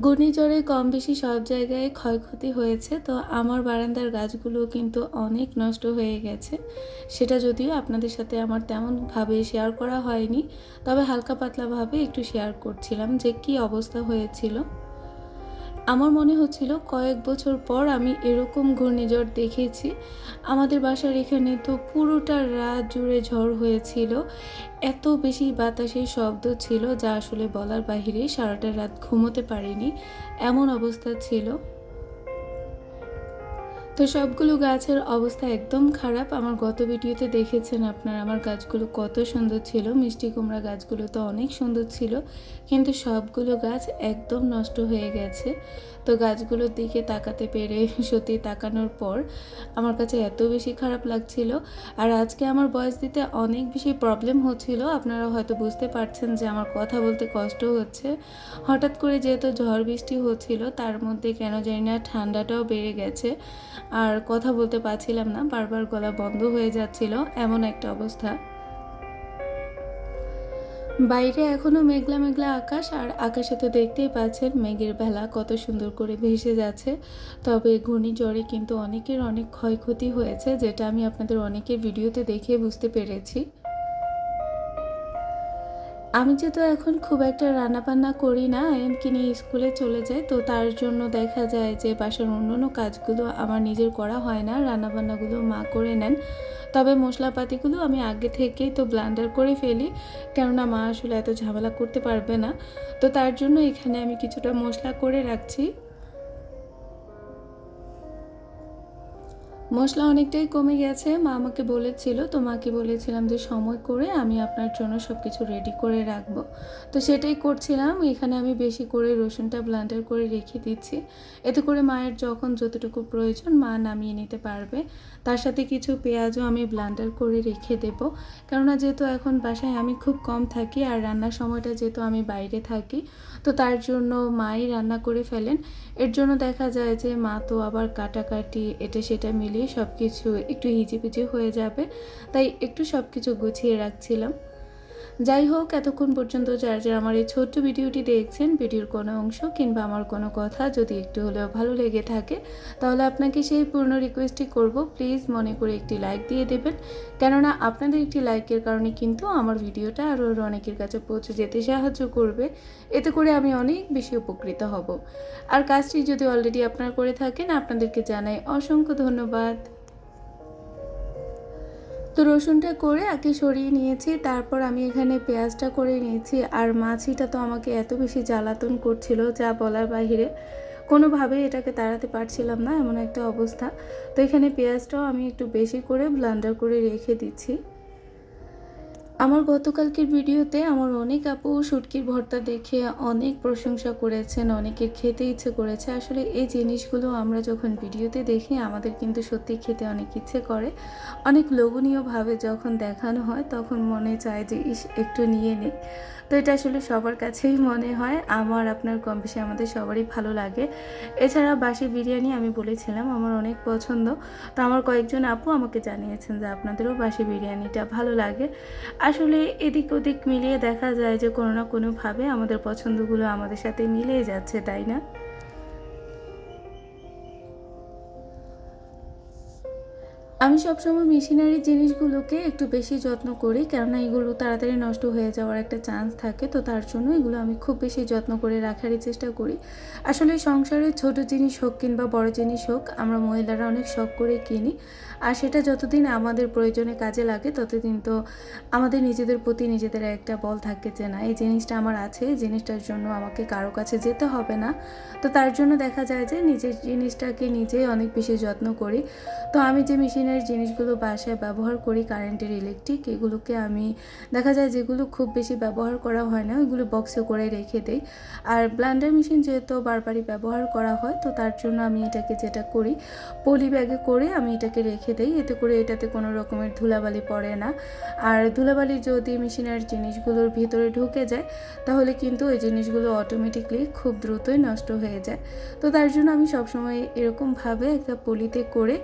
ঘূর্ণিঝড়ে কম বেশি সব জায়গায় ক্ষয়ক্ষতি হয়েছে, তো আমার বারান্দার গাছগুলো কিন্তু অনেক নষ্ট হয়ে গেছে। সেটা যদিও আপনাদের সাথে আমার তেমনভাবে শেয়ার করা হয়নি, তবে হালকা পাতলাভাবে একটু শেয়ার করছিলাম যে কি অবস্থা হয়েছিল। আমার মনে হচ্ছিল কয়েক বছর পর আমি এরকম ঘূর্ণিঝড় দেখেছি। আমাদের বাসার এখানে তো পুরোটা রাত জুড়ে ঝড় হয়েছিল। এত বেশি বাতাসের শব্দ ছিল যা আসলে বলার বাহিরে সারাটা রাত ঘুমোতে পারিনি। এমন অবস্থা ছিল। তো সবগুলো গাছের অবস্থা একদম খারাপ। আমার গত ভিডিওতে দেখেছেন আপনারা আমার গাছগুলো কত সুন্দর ছিল। মিষ্টি কুমড়া গাছগুলো তো অনেক সুন্দর ছিল, কিন্তু সবগুলো গাছ একদম নষ্ট হয়ে গেছে। তো গাছগুলোর দিকে তাকাতে পেরে সত্যি তাকানোর পর আমার কাছে এত বেশি খারাপ লাগছিল। আর আজকে আমার বয়স দিতে অনেক বেশি প্রবলেম হচ্ছিল। আপনারা হয়তো বুঝতে পারছেন যে আমার কথা বলতে কষ্ট হচ্ছে। হঠাৎ করে যেহেতু ঝড় বৃষ্টি হচ্ছিল, তার মধ্যে কেন জানি না ঠান্ডাটাও বেড়ে গেছে। আর কথা বলতে পারছিলাম না, বারবার গলা বন্ধ হয়ে যাচ্ছিল এমন একটা অবস্থা। বাইরে এখনও মেঘলা মেঘলা আকাশ আর আকাশে তো দেখতেই পাচ্ছেন মেঘের বেলা কত সুন্দর করে ভেসে যাচ্ছে। তবে ঘূর্ণিঝড়ে কিন্তু অনেকের অনেক ক্ষয়ক্ষতি হয়েছে, যেটা আমি আপনাদের অনেকের ভিডিওতে দেখে বুঝতে পেরেছি। আমি যেহেতু এখন খুব একটা রান্না বান্না করি না, এমনকি নিয়ে স্কুলে চলে যাই, তো তার জন্য দেখা যায় যে বাসার অন্য অন্য কাজগুলো আমার নিজের করা হয় না, রান্নাবান্নাগুলো মা করে নেন। তবে মশলাপাতিগুলো আমি আগে থেকেই তো ব্লান্ডার করে ফেলি, কেননা মা আসলে এত ঝামেলা করতে পারবে না। তো তার জন্য এখানে আমি কিছুটা মশলা করে রাখছি। মশলা অনেকটাই কমে গেছে। মা আমাকে বলেছিল তো মাকে বলেছিলাম যে সময় করে আমি আপনার জন্য সব কিছু রেডি করে রাখব। তো সেটাই করছিলাম। এখানে আমি বেশি করে রসুনটা ব্লান্ডার করে রেখে দিচ্ছি। এতে করে মায়ের যখন যতটুকু প্রয়োজন, মা নামিয়ে নিতে পারবে। তার সাথে কিছু পেঁয়াজও আমি ব্লান্ডার করে রেখে দেব। কেননা যেহেতু এখন বাসায় আমি খুব কম থাকি আর রান্নার সময়টা যেহেতু আমি বাইরে থাকি, তো তার জন্য মাই রান্না করে ফেলেন। এর জন্য দেখা যায় যে মা তো আবার কাটাকাটি, এটা সেটা মিলিয়ে সব কিছু একটু হিজিপিজি হয়ে যাবে তাই একটু সব কিছু গুছিয়ে রাখছিলাম। যাই হোক, এতক্ষণ পর্যন্ত যারা যারা আমার এই ছোট্ট ভিডিওটি দেখছেন, ভিডিওর কোনো অংশ কিংবা আমার কোনো কথা যদি একটু হলেও ভালো লেগে থাকে, তাহলে আপনাকে সেই পূর্ণ রিকোয়েস্টই করব। প্লিজ মনে করে একটি লাইক দিয়ে দেবেন। কেননা আপনাদের একটি লাইকের কারণে কিন্তু আমার ভিডিওটা আরও অনেকের কাছে পৌঁছে যেতে সাহায্য করবে। এতে করে আমি অনেক বেশি উপকৃত হব। আর কাজটি যদি অলরেডি আপনারা করে থাকেন, আপনাদেরকে জানাই অসংখ্য ধন্যবাদ। তো রসুনটা করে আগে সরিয়ে নিয়েছি, তারপর আমি এখানে পেঁয়াজটা করে নিয়েছি। আর মাছিটা তো আমাকে এত বেশি জ্বালাতন করছিল, যা বলার বাহিরে। কোনোভাবেই এটাকে তাড়াতে পারছিলাম না, এমন একটা অবস্থা। তো এখানে পেঁয়াজটাও আমি একটু বেশি করে ব্লান্ডার করে রেখে দিচ্ছি। আমার গতকালকের ভিডিওতে আমার অনেক আপু শুটকির ভর্তা দেখে অনেক প্রশংসা করেছেন, অনেকের খেতে ইচ্ছে করেছে। আসলে এই জিনিসগুলো আমরা যখন ভিডিওতে দেখি, আমাদের কিন্তু সত্যি খেতে অনেক ইচ্ছে করে। অনেক লোভনীয়ভাবে যখন দেখানো হয়, তখন মনে চায় যে, ইস, একটু নিয়ে নিই। তো এটা আসলে সবার কাছেই মনে হয়। আমার, আপনার কম বেশি আমাদের সবারই ভালো লাগে। এছাড়া বাসি বিরিয়ানি আমি বলেছিলাম, আমার অনেক পছন্দ। তো আমার কয়েকজন আপু আমাকে জানিয়েছেন যে, আপনাদেরও বাসি বিরিয়ানিটা ভালো লাগে। আসলে এদিক ওদিক মিলিয়ে দেখা যায় যে কোনো না কোনোভাবে আমাদের পছন্দগুলো আমাদের সাথে মিলেই যাচ্ছে, তাই না? আমি সবসময় মেশিনারি জিনিসগুলোকে একটু বেশি যত্ন করি, কেননা এগুলো তাড়াতাড়ি নষ্ট হয়ে যাওয়ার একটা চান্স থাকে, তো তার জন্য এগুলো আমি খুব বেশি যত্ন করে রাখারই চেষ্টা করি। আসলে সংসারে ছোট জিনিস হোক কিংবা বড় জিনিস হোক, আমরা মহিলারা অনেক শখ করে কিনি। আর সেটা যতদিন আমাদের প্রয়োজনে কাজে লাগে, ততদিন তো আমাদের নিজেদের প্রতি নিজেদের একটা বল থাকে যে, না, এই জিনিসটা আমার আছে, এই জিনিসটার জন্য আমাকে কারও কাছে যেতে হবে না। তো তার জন্য দেখা যায় যে, নিজের জিনিসটাকে নিজেই অনেক বেশি যত্ন করি। তো আমি যে মেশিনের মেশিনের জিনিসগুলো বাসায় ব্যবহার করি, কারেন্টের ইলেকট্রিক এগুলোকে আমি, দেখা যায় যেগুলো খুব বেশি ব্যবহার করা হয় না, ওইগুলো বক্সে করে রেখে দেই। আর ব্লান্ডার মেশিন যেহেতু বারবারই ব্যবহার করা হয়, তো তার জন্য আমি এটাকে যেটা করি পলি ব্যাগে করে আমি এটাকে রেখে দেই। এতে করে এটাতে কোনো রকমের ধুলাবালি পড়ে না। আর ধুলাবালি যদি মেশিনের জিনিসগুলোর ভিতরে ঢুকে যায়, তাহলে কিন্তু ওই জিনিসগুলো অটোমেটিকলি খুব দ্রুতই নষ্ট হয়ে যায়। তো তার জন্য আমি সবসময় এরকমভাবে একটা পলিতে করে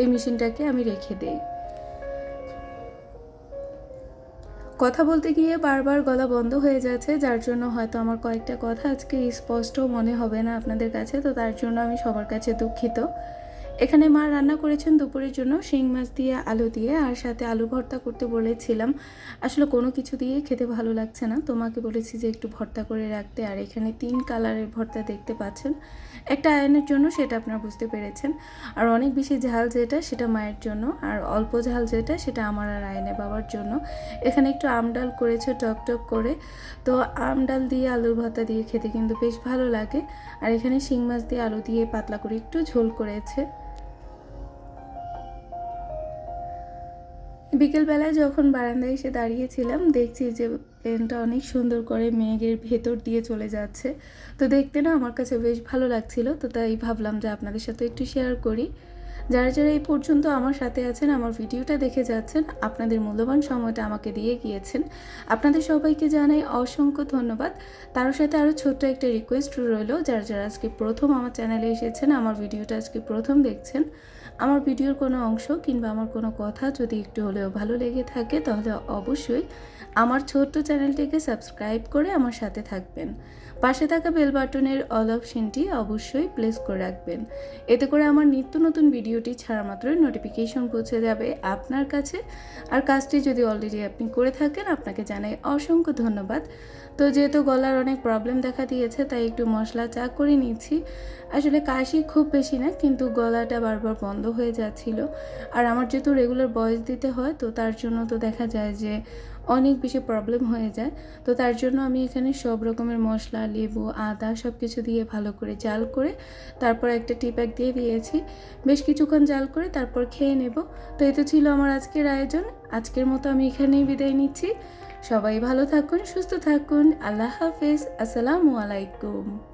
এই মেশিনটাকে আমি রেখে দিই। কথা বলতে গিয়ে বারবার গলা বন্ধ হয়ে যাচ্ছে, যার জন্য হয়তো আমার কয়েকটা কথা আজকে স্পষ্ট মনে হবে না আপনাদের কাছে, তো তার জন্য আমি সবার কাছে দুঃখিত। এখানে মা রান্না করেছেন দুপুরের জন্য শিং মাছ দিয়ে আলু দিয়ে, আর সাথে আলু ভর্তা করতে বলেছিলাম। আসলে কোনো কিছু দিয়ে খেতে ভালো লাগছে না। তোমাকে বলেছি যে একটু ভর্তা করে রাখতে, আর এখানে তিন কালারের ভর্তা দেখতে পাচ্ছেন। একটা আয়নের জন্য সেটা আপনারা বুঝতে পেরেছেন। আর অনেক বেশি ঝাল যেটা, সেটা মায়ের জন্য। আর অল্প ঝাল যেটা, সেটা আমার আর আয়নে বাবার জন্য। এখানে একটু আমডাল করেছে, টক টক করে। তো আমডাল দিয়ে আলুর ভর্তা দিয়ে খেতে কিন্তু বেশ ভালো লাগে। আর এখানে শিং মাছ দিয়ে আলু দিয়ে পাতলা করে একটু ঝোল করেছে। বিকেলবেলায় যখন বারান্দায় এসে দাঁড়িয়েছিলাম, দেখছি যে প্লেনটা অনেক সুন্দর করে মেঘের ভেতর দিয়ে চলে যাচ্ছে। তো দেখতে না আমার কাছে বেশ ভালো লাগছিল, তো তাই ভাবলাম যে আপনাদের সাথে একটু শেয়ার করি। যারা যারা এই পর্যন্ত আমার সাথে আছেন, আমার ভিডিওটা দেখে যাচ্ছেন, আপনাদের মূল্যবান সময়টা আমাকে দিয়ে গিয়েছেন, আপনাদের সবাইকে জানাই অসংখ্য ধন্যবাদ। তার সাথে আরও ছোট্ট একটা রিকোয়েস্ট রইল, যারা যারা আজকে প্রথম আমার চ্যানেলে এসেছেন, আমার ভিডিওটা আজকে প্রথম দেখছেন আমার ভিডিওর কোনো অংশ কিংবা আমার কোনো কথা যদি একটু হলেও ভালো লেগে থাকে, তাহলে অবশ্যই আমার ছোট্ট চ্যানেলটিকে সাবস্ক্রাইব করে আমার সাথে থাকবেন। পাশে থাকা বেল বাটনের অল অপশনটি অবশ্যই প্লেস করে রাখবেন। এতে করে আমার নিত্য নতুন ভিডিওটি ছাড়া মাত্রই নোটিফিকেশন পৌঁছে যাবে আপনার কাছে। আর কাজটি যদি অলরেডি আপনি করে থাকেন, আপনাকে জানাই অসংখ্য ধন্যবাদ। তো যেহেতু গলার অনেক প্রবলেম দেখা দিয়েছে, তাই একটু মশলা চা করে নিচ্ছি। আসলে কাশি খুব বেশি না, কিন্তু গলাটা বারবার বন্ধ হয়ে যাচ্ছিল। আর আমার যেহেতু রেগুলার বয়স দিতে হয়, তো তার জন্য তো দেখা যায় যে অনেক বেশি প্রবলেম হয়ে যায়। তো তার জন্য আমি এখানে সব রকমের মশলা, লেবু, আদা সব কিছু দিয়ে ভালো করে জাল করে তারপর একটা টি প্যাক দিয়ে দিয়েছি। বেশ কিছুক্ষণ জাল করে তারপর খেয়ে নেব। তো এই তো ছিল আমার আজকের আয়োজন। আজকের মতো আমি এখানেই বিদায় নিচ্ছি। সবাই ভালো থাকুন, সুস্থ থাকুন। আল্লাহ হাফেজ। আসসালামু আলাইকুম।